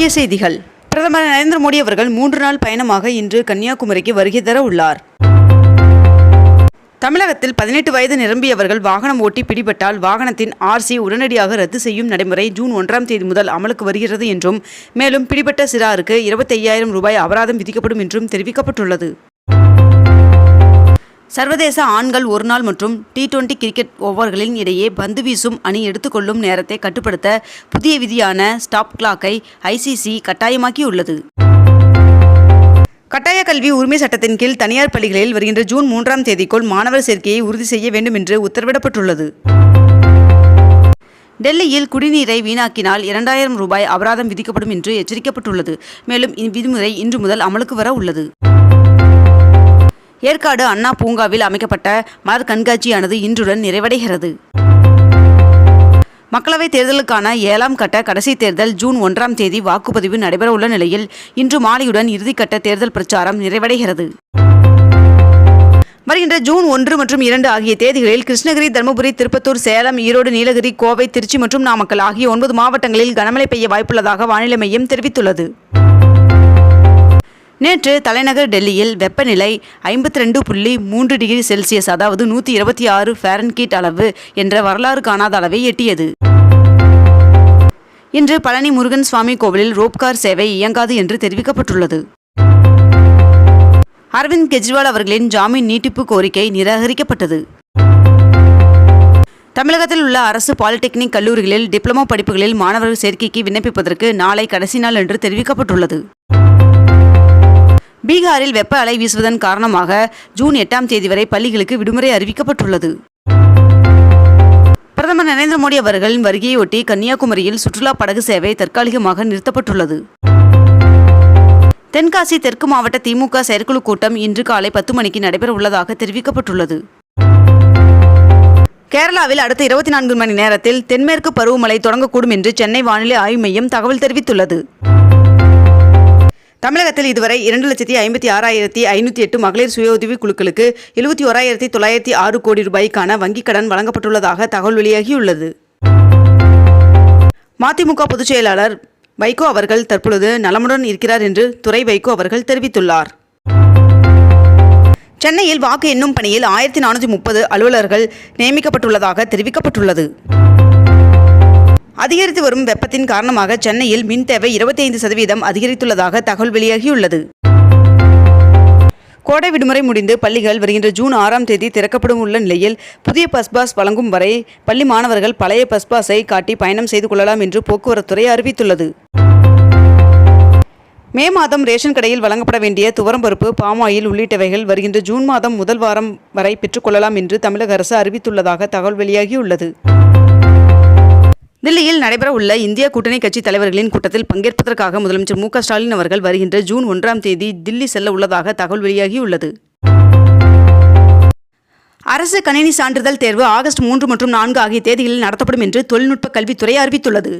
முக்கிய செய்திகள். பிரதமர் நரேந்திர மோடி அவர்கள் மூன்று நாள் பயணமாக இன்று கன்னியாகுமரிக்கு வருகை தர உள்ளார். தமிழகத்தில் பதினெட்டு வயது நிரம்பியவர்கள் வாகனம் ஓட்டி பிடிபட்டால் வாகனத்தின் ஆர்சி உடனடியாக ரத்து செய்யும் நடைமுறை ஜூன் ஒன்றாம் தேதி முதல் அமலுக்கு வருகிறது என்றும் மேலும் பிடிபட்ட சிறாருக்கு இருபத்தையாயிரம் ரூபாய் அபராதம் விதிக்கப்படும் என்றும் தெரிவிக்கப்பட்டுள்ளது. சர்வதேச ஆண்கள் ஒருநாள் மற்றும் டி டுவெண்டி கிரிக்கெட் ஓவர்களின் இடையே பந்து வீசும் அணி எடுத்துக்கொள்ளும் நேரத்தை கட்டுப்படுத்த புதிய விதியான ஸ்டாப் கிளாக்கை ஐசிசி கட்டாயமாக்கியுள்ளது. கட்டாய கல்வி உரிமை சட்டத்தின் கீழ் தனியார் பள்ளிகளில் வருகின்ற ஜூன் மூன்றாம் தேதிக்குள் மாணவர் சேர்க்கையை உறுதி செய்ய வேண்டும் என்று உத்தரவிடப்பட்டுள்ளது. டெல்லியில் குடிநீரை வீணாக்கினால் இரண்டாயிரம் ரூபாய் அபராதம் விதிக்கப்படும் என்று எச்சரிக்கப்பட்டுள்ளது. மேலும் இவ்விதிமுறை இன்று முதல் அமலுக்கு வர உள்ளது. ஏற்காடு அண்ணா பூங்காவில் அமைக்கப்பட்ட மலர் கண்காட்சியானது இன்றுடன் நிறைவடைகிறது. மக்களவைத் தேர்தலுக்கான ஏழாம் கட்ட கடைசி தேர்தல் ஜூன் ஒன்றாம் தேதி வாக்குப்பதிவு நடைபெறவுள்ள நிலையில் இன்று மாலையுடன் இறுதிக்கட்ட தேர்தல் பிரச்சாரம் நிறைவடைகிறது. வருகின்ற ஜூன் ஒன்று மற்றும் இரண்டு ஆகிய தேதிகளில் கிருஷ்ணகிரி தருமபுரி திருப்பத்தூர் சேலம் ஈரோடு நீலகிரி கோவை திருச்சி மற்றும் நாமக்கல் ஆகிய ஒன்பது மாவட்டங்களில் கனமழை பெய்ய வாய்ப்புள்ளதாக வானிலை மையம் தெரிவித்துள்ளது. நேற்று தலைநகர் டெல்லியில் வெப்பநிலை ஐம்பத்தி ரெண்டு புள்ளி மூன்று டிகிரி செல்சியஸ் அதாவது நூற்றி இருபத்தி ஆறு ஃபேரன்கீட் அளவு என்ற வரலாறு காணாத அளவை எட்டியது. இன்று பழனி முருகன் சுவாமி கோவிலில் ரோப்கார் சேவை இயங்காது என்று தெரிவிக்கப்பட்டுள்ளது. அரவிந்த் கெஜ்ரிவால் அவர்களின் ஜாமீன் நீட்டிப்பு கோரிக்கை நிராகரிக்கப்பட்டது. தமிழகத்தில் உள்ள அரசு பாலிடெக்னிக் கல்லூரிகளில் டிப்ளமோ படிப்புகளில் மாணவர்கள் சேர்க்கைக்கு விண்ணப்பிப்பதற்கு நாளை கடைசி நாள் என்று தெரிவிக்கப்பட்டுள்ளது. பீகாரில் வெப்ப அலை வீசுவதன் காரணமாக ஜூன் எட்டாம் தேதி வரை பள்ளிகளுக்கு விடுமுறை அறிவிக்கப்பட்டுள்ளது. பிரதமர் நரேந்திர மோடி அவர்களின் வருகையொட்டி கன்னியாகுமரியில் சுற்றுலா படகு சேவை தற்காலிகமாக நிறுத்தப்பட்டுள்ளது. தென்காசி தெற்கு மாவட்ட திமுக செயற்குழு கூட்டம் இன்று காலை பத்து மணிக்கு நடைபெற உள்ளதாக தெரிவிக்கப்பட்டுள்ளது. கேரளாவில் அடுத்த இருபத்தி நான்கு மணி நேரத்தில் தென்மேற்கு பருவமழை தொடங்கக்கூடும் என்று சென்னை வானிலை ஆய்வு மையம் தகவல் தெரிவித்துள்ளது. தமிழகத்தில் இதுவரை இரண்டு லட்சத்தி ஐம்பத்தி ஆறாயிரத்தி ஐநூற்றி எட்டு மகளிர் சுய உதவி குழுக்களுக்கு எழுபத்தி ஓராயிரத்தி தொள்ளாயிரத்தி ஆறு கோடி ரூபாய்க்கான வங்கிக் கடன் வழங்கப்பட்டுள்ளதாக தகவல் வெளியாகியுள்ளது. மதிமுக பொதுச் செயலாளர் வைகோ அவர்கள் தற்பொழுது நலமுடன் இருக்கிறார் என்று துறை வைகோ அவர்கள் தெரிவித்துள்ளார். சென்னையில் வாக்கு எண்ணும் பணியில் ஆயிரத்தி நானூற்றி முப்பது அலுவலர்கள் நியமிக்கப்பட்டுள்ளதாக தெரிவிக்கப்பட்டுள்ளது. அதிகரித்து வரும் வெப்பத்தின் காரணமாக சென்னையில் மின் தேவை இருபத்தி ஐந்து சதவீதம் அதிகரித்துள்ளதாக தகவல் வெளியாகியுள்ளது. கோடை விடுமுறை முடிந்து பள்ளிகள் வருகின்ற ஜூன் ஆறாம் தேதி திறக்கப்படும் உள்ள நிலையில் புதிய பஸ் பாஸ் வழங்கும் வரை பள்ளி மாணவர்கள் பழைய பஸ் பாஸை காட்டி பயணம் செய்து கொள்ளலாம் என்று போக்குவரத்துறை அறிவித்துள்ளது. மே மாதம் ரேஷன் கடையில் வழங்கப்பட வேண்டிய துவரம்பருப்பு பாமாயில் உள்ளிட்டவைகள் வருகின்ற ஜூன் மாதம் முதல் வாரம் வரை பெற்றுக்கொள்ளலாம் என்று தமிழக அரசு அறிவித்துள்ளதாக தகவல் வெளியாகியுள்ளது. தில்லியில் நடைபெறவுள்ள இந்திய கூட்டணி கட்சி தலைவர்களின் கூட்டத்தில் பங்கேற்பதற்காக முதலமைச்சர் மு ஸ்டாலின் அவர்கள் வருகின்ற ஜூன் ஒன்றாம் தேதி தில்லி செல்ல உள்ளதாக தகவல் வெளியாகியுள்ளது. அரசு கணினி சான்றிதழ் தேர்வு ஆகஸ்ட் மூன்று மற்றும் நான்கு ஆகிய தேதிகளில் நடத்தப்படும் என்று தொழில்நுட்ப கல்வித்துறை அறிவித்துள்ளது.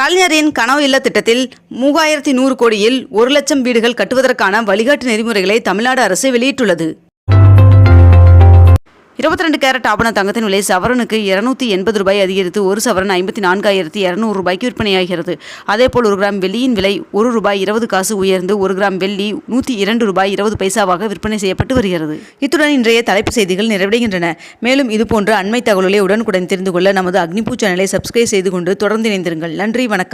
கலைஞரின் கனவு இல்ல திட்டத்தில் மூவாயிரத்தி நூறு கோடியில் ஒரு லட்சம் வீடுகள் கட்டுவதற்கான வழிகாட்டு நெறிமுறைகளை தமிழ்நாடு அரசு வெளியிட்டுள்ளது. இருபத்தி ரெண்டு கேரட் ஆபண தங்கத்தின் விலை சவரனுக்கு இருநூத்தி எண்பது ரூபாய் அதிகரித்து ஒரு சவரன் ஐம்பத்தி நான்காயிரத்தி இரநூறு ரூபாய்க்கு விற்பனையாகிறது. அதேபோல் ஒரு கிராம் வெள்ளியின் விலை ஒரு ரூபாய் இருபது காசு உயர்ந்து ஒரு கிராம் வெள்ளி நூற்றி இரண்டு ரூபாய் இருபது பைசாவாக விற்பனை செய்யப்பட்டு வருகிறது. இத்துடன் இன்றைய தலைப்பு செய்திகள் நிறைவடைகின்றன. மேலும் இதுபோன்ற அண்மை தகவல்களை உடனுக்குடன் தெரிந்து கொள்ள நமது அக்னிபூ சேனலை சப்ஸ்கிரைப் செய்து கொண்டு தொடர்ந்து இணைந்திருங்கள். நன்றி வணக்கம்.